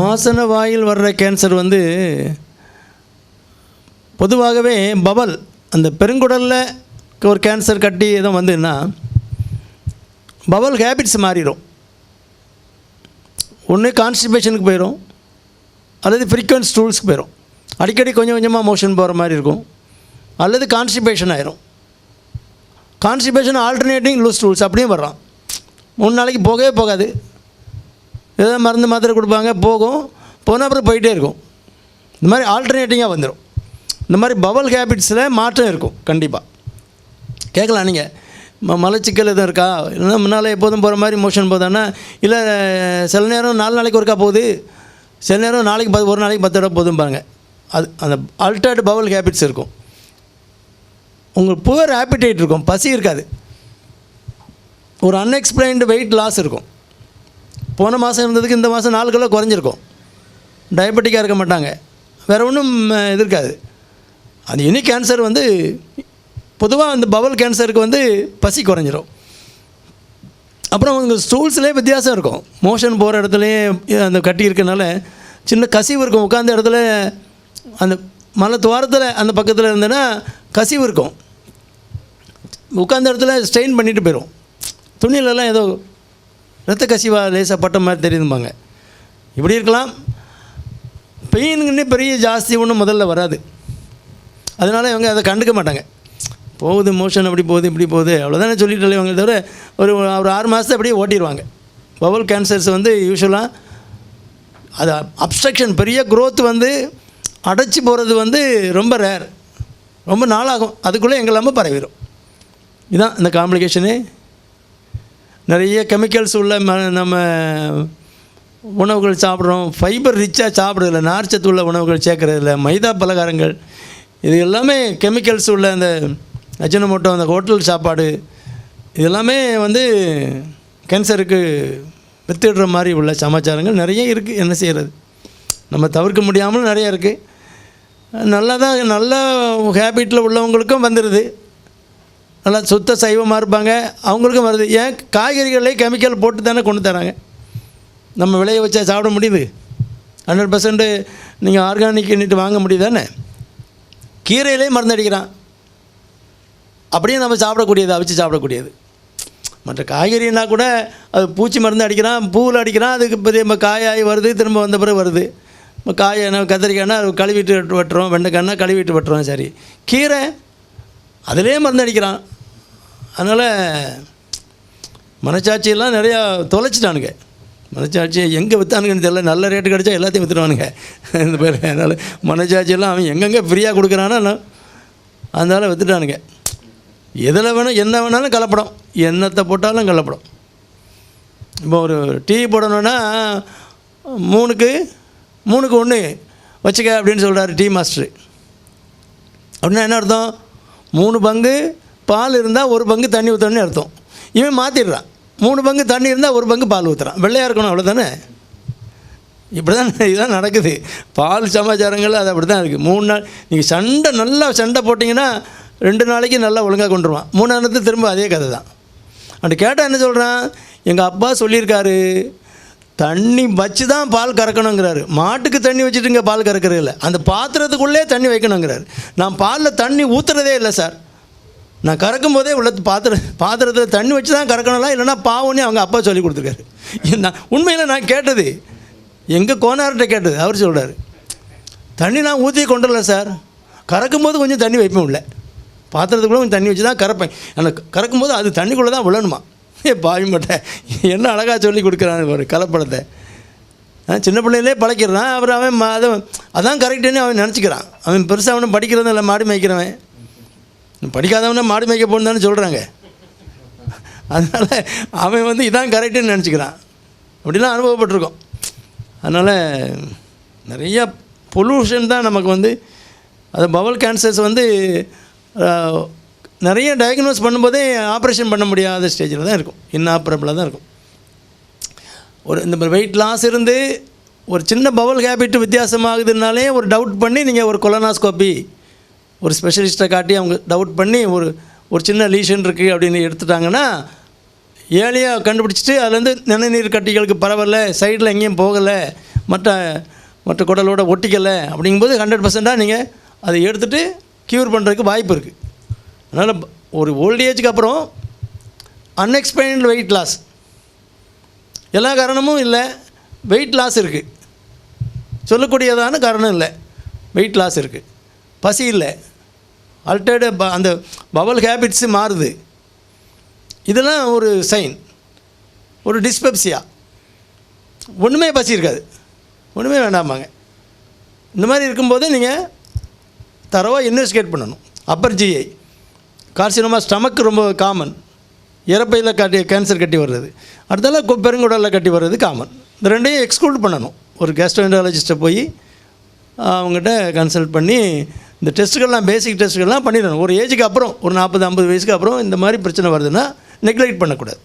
ஆசன வாயில் வர்ற கேன்சர் வந்து பொதுவாகவே பவல் அந்த பெருங்குடலில் ஒரு கேன்சர் கட்டி எதுவும் வந்துன்னா பவல் ஹேபிட்ஸ் மாறிடும் ஒன்று கான்ஸ்டிபேஷனுக்கு போயிடும் அல்லது ஃப்ரீக்வன்ஸ் ஸ்டூல்ஸ்க்கு போயிடும் அடிக்கடி கொஞ்சம் கொஞ்சமாக மோஷன் போகிற மாதிரி இருக்கும். அல்லது கான்ஸ்டிபேஷன் ஆயிரும். கான்ஸ்டிபேஷன் ஆல்டர்னேட்டிங் லூஸ் ஸ்டூல்ஸ் அப்படியும் வர்றான். மூணு நாளைக்கு போகவே போகாது. ஏதோ மருந்து மாத்திரை கொடுப்பாங்க போகும். போன அப்புறம் போயிட்டே இருக்கும். இந்த மாதிரி ஆல்டர்னேட்டிங்காக வந்துடும் இந்த மாதிரி பவல் ஹேபிட்ஸில் மாற்றம் இருக்கும் கண்டிப்பாக கேட்கலாம் நீங்கள் ம மலச்சிக்கல் எதுவும் இருக்கா? இல்லைன்னா முன்னால் எப்போதும் போகிற மாதிரி மோஷன் போதான்னா இல்லை சில நேரம் நாலு நாளைக்கு ஒருக்கா போகுது? சில நேரம் நாளைக்கு பத்து ஒரு நாளைக்கு பத்து தடவை போதும் பாருங்கள் அது அந்த ஆல்டர்டு பவல் ஹேபிட்ஸ் இருக்கும். உங்களுக்கு புவர் ஆப்பிடைட் இருக்கும். பசி இருக்காது. ஒரு அன்எக்ஸ்பிளைன்டு வெயிட் லாஸ் இருக்கும். போன மாதம் இருந்ததுக்கு இந்த மாதம் நாலு கிலோ குறைஞ்சிருக்கும். டயபெட்டிக்காக இருக்க மாட்டாங்க. வேறு ஒன்றும் இது இருக்காது. அது இனி கேன்சர் வந்து பொதுவாக அந்த பவல் கேன்சருக்கு வந்து பசி குறைஞ்சிரும். அப்புறம் உங்கள் ஸ்டூல்ஸ்லேயே வித்தியாசம் இருக்கும். மோஷன் போகிற இடத்துலையே அந்த கட்டி இருக்கனால சின்ன கசிவு இருக்கும். உட்காந்த இடத்துல அந்த மலை துவாரத்தில் அந்த பக்கத்தில் இருந்தேன்னா கசிவு இருக்கும். உட்காந்த இடத்துல ஸ்ட்ரெயின் பண்ணிட்டு போயிடும் துணியிலலாம் ஏதோ ரத்த கசிவாக லேசாக பட்ட மாதிரி தெரியுதும்பாங்க. இப்படி இருக்கலாம். பெயினுங்கன்னே பெரிய ஜாஸ்தி ஒன்றும் முதல்ல வராது. அதனால் இவங்க அதை கண்டுக்க மாட்டாங்க. போகுது மோஷன் அப்படி போகுது இப்படி போகுது. அவ்வளோதானே சொல்லிட்டு இவங்க தவிர ஒரு ஒரு ஆறு மாதத்தை அப்படியே ஓட்டிடுவாங்க பவல் கேன்சர்ஸ் வந்து யூஸ்வலாக அது அப்ஸ்ட்ரக்ஷன் பெரிய க்ரோத் வந்து அடைச்சி போகிறது வந்து ரொம்ப ரேர் ரொம்ப நாளாகும். அதுக்குள்ளே எங்கெல்லாமோ பரவிடும் இதுதான் இந்த காம்ப்ளிகேஷனு நிறைய கெமிக்கல்ஸ் உள்ள ம நம்ம உணவுகள் சாப்பிட்றோம். ஃபைபர் ரிச்சாக சாப்பிட்றதில்ல. நார்ச்சத்து உள்ள உணவுகள் சேர்க்குறதில்ல. மைதா பலகாரங்கள். இது எல்லாமே கெமிக்கல்ஸ் உள்ள அந்த அஜினமோட்டோ அந்த ஹோட்டல் சாப்பாடு. இது எல்லாமே வந்து கேன்சருக்கு வித்துடுற மாதிரி உள்ள சமாச்சாரங்கள் நிறைய இருக்குது என்ன செய்கிறது நம்ம தவிர்க்க முடியாமல் நிறைய இருக்குது நல்லா தான் நல்ல ஹேபிட்டில் உள்ளவங்களுக்கும் வந்துடுது நல்லா சுத்த சைவமாக இருப்பாங்க. அவங்களுக்கும் வருது. ஏன்? காய்கறிகளே கெமிக்கல் போட்டு தானே கொண்டு தராங்க. நம்ம விளைய வச்சா சாப்பிட முடியுது. ஹண்ட்ரட் பர்சன்ட் நீங்கள் ஆர்கானிக் ஆர்கானிக்னுட்டு வாங்க முடியுதானே? கீரையிலே மருந்து அடிக்கிறான். அப்படியே நம்ம சாப்பிடக்கூடியது அவிச்சு சாப்பிடக்கூடியது. மற்ற காய்கறினா கூட அது பூச்சி மருந்து அடிக்கிறான் பூவில் அடிக்கிறான் அதுக்கு பெரிய நம்ம காயாகி வருது திரும்ப வந்த பிறகு வருது. இப்போ காய் என்ன கத்திரிக்காய்னா அது கழுவிட்டு வெட்டுறோம் வெண்டைக்காய்னா கழுவிட்டு வெட்டுறோம் சரி. கீரை அதிலே மருந்து அடிக்கிறான். அதனால் மனச்சாட்சியெல்லாம் நிறையா தொலைச்சிட்டானுங்க. மனச்சாட்சியை எங்கே விற்றானுங்கன்னு தெரியல. நல்ல ரேட்டு கிடச்சா எல்லாத்தையும் விற்றுடுவானுங்க இந்த பேர். அதனால் மனச்சாட்சியெல்லாம் அவன் எங்கெங்கே ஃப்ரீயாக கொடுக்குறானோ அதனால் விற்றுட்டானுங்க எதில் வேணும் என்ன வேணாலும் கலப்படம். என்னத்தை போட்டாலும் கலப்படம். இப்போ ஒரு டீ போடணுன்னா மூணுக்கு மூணுக்கு ஒன்று வச்சுக்க அப்படின்னு சொல்கிறாரு டீ மாஸ்டர். அப்படின்னா என்ன அர்த்தம்? மூணு பங்கு பால் இருந்தால் ஒரு பங்கு தண்ணி ஊற்றணும்னு அர்த்தம். இவன் மாற்றிடுறான் மூணு பங்கு தண்ணி இருந்தால் ஒரு பங்கு பால் ஊற்றுறான் வெள்ளையாக இருக்கணும் அவ்வளோதானே இப்படி தான் இதுதான் நடக்குது. பால் சமாச்சாரங்கள் அது அப்படி தான் இருக்குது மூணு நாள் நீங்கள் சண்டை நல்லா சண்டை போட்டிங்கன்னா ரெண்டு நாளைக்கு நல்லா ஒழுங்காக கொண்டுருவான். மூணாவது திரும்ப அதே கதை தான் அப்படி கேட்டால் என்ன சொல்கிறான் எங்கள் அப்பா சொல்லியிருக்காரு தண்ணி வச்சு தான் பால் கறக்கணுங்கிறாரு. மாட்டுக்கு தண்ணி வச்சுட்டுங்க பால் கறக்கிறது இல்லை அந்த பாத்திரத்துக்குள்ளே தண்ணி வைக்கணுங்கிறாரு. நான் பாலில் தண்ணி ஊற்றுறதே இல்லை சார். நான் கறக்கும் போதே உள்ள பாத்திர பாத்திரத்தில் தண்ணி வச்சு தான் கறக்கணும்லாம் இல்லைன்னா பாவம்னு அவங்க அப்பா சொல்லி கொடுத்துருக்காரு. நான் உண்மையில் நான் கேட்டது எங்கள் கோனார்கிட்ட கேட்டது அவர் சொல்கிறாரு தண்ணி நான் ஊற்றி கொண்டு சார். கறக்கும் போது கொஞ்சம் தண்ணி வைப்பேன் உள்ள. பாத்திரத்துக்குள்ளே கொஞ்சம் தண்ணி வச்சு தான் கறப்பேன். ஆனால் கறக்கும் போது அது தண்ணிக்குள்ளே தான் விழணுமா? ஏ பாவி மாட்டேன் என்ன அழகாக சொல்லி கொடுக்குறான் ஒரு கலப்படத்தை. சின்ன பிள்ளையிலே பழக்கிறான் அவர் அவன் அதை அதான் கரெக்டுன்னு அவன் நினச்சிக்கிறான். அவன் பெருசாக அவனும் படிக்கிறதும் இல்லை மாடு மேய்க்கிறவன். படிக்காதவனே மாடு மேய்க்க போகணுன்னு சொல்கிறாங்க அதனால் அவன் வந்து இதான் கரெக்டுன்னு நினச்சிக்கிறான். அப்படிலாம் அனுபவப்பட்டிருக்கோம். அதனால் நிறையா பொல்யூஷன் தான் நமக்கு வந்து அது பவல் கேன்சர்ஸ் வந்து நிறைய டயக்னோஸ் பண்ணும்போதே ஆப்ரேஷன் பண்ண முடியாத ஸ்டேஜில் தான் இருக்கும். இன்னாப்ரபிளாக தான் இருக்கும். ஒரு இந்த வெயிட் லாஸ் இருந்து ஒரு சின்ன பவல் ஹேபிட் வித்தியாசமாகுதுனாலே ஒரு டவுட் பண்ணி நீங்கள் ஒரு கொலனாஸ்கோப்பி ஒரு ஸ்பெஷலிஸ்ட்டை காட்டி அவங்க டவுட் பண்ணி ஒரு ஒரு சின்ன லீஷன் இருக்குது அப்படின்னு எடுத்துட்டாங்கன்னா ஏழையாக கண்டுபிடிச்சிட்டு அதுலேருந்து நிணநீர் கட்டிகளுக்கு பரவலை சைடில் எங்கேயும் போகலை மற்ற மற்ற குடலோட ஒட்டிக்கலை அப்படிங்கும்போது ஹண்ட்ரட் பர்சண்ட்டாக நீங்கள் அதை எடுத்துகிட்டு க்யூர் பண்ணுறதுக்கு வாய்ப்பு இருக்குது அதனால் ஒரு ஓல்டேஜுக்கு அப்புறம் அன்எக்ஸ்பெக்டட் வெயிட் லாஸ் எல்லா காரணமும் இல்லை வெயிட் லாஸ் இருக்குது சொல்லக்கூடியதான காரணம் இல்லை வெயிட் லாஸ் இருக்குது பசி இல்லை. அல்டர்டு அந்த பவல் ஹேபிட்ஸு மாறுது. இதெல்லாம் ஒரு சைன் ஒரு டிஸ்பெப்சியா ஒன்றுமே பசி இருக்காது. ஒன்றுமே வேண்டாமாங்க இந்த மாதிரி இருக்கும்போது நீங்கள் தரவாக இன்வெஸ்டிகேட் பண்ணணும். அப்பர் ஜிஐ கார்சினோமா ஸ்டமக் ரொம்ப காமன் இறப்பையில் கட்டி கேன்சர் கட்டி வர்றது. அடுத்தால பெருங்குடலில் கட்டி வர்றது காமன் இந்த ரெண்டையும் எக்ஸ்க்ளூட் பண்ணணும். ஒரு கேஸ்ட்ரோஎன்டாலஜிஸ்ட்டை போய் அவங்ககிட்ட கன்சல்ட் பண்ணி இந்த டெஸ்ட்டுகள்லாம் பேசிக் டெஸ்ட்டுகள்லாம் பண்ணிடணும். ஒரு ஏஜுக்கு அப்புறம் ஒரு நாற்பது ஐம்பது வயசுக்கு அப்புறம் இந்த மாதிரி பிரச்சனை வருதுன்னா நெக்லெக்ட் பண்ணக்கூடாது.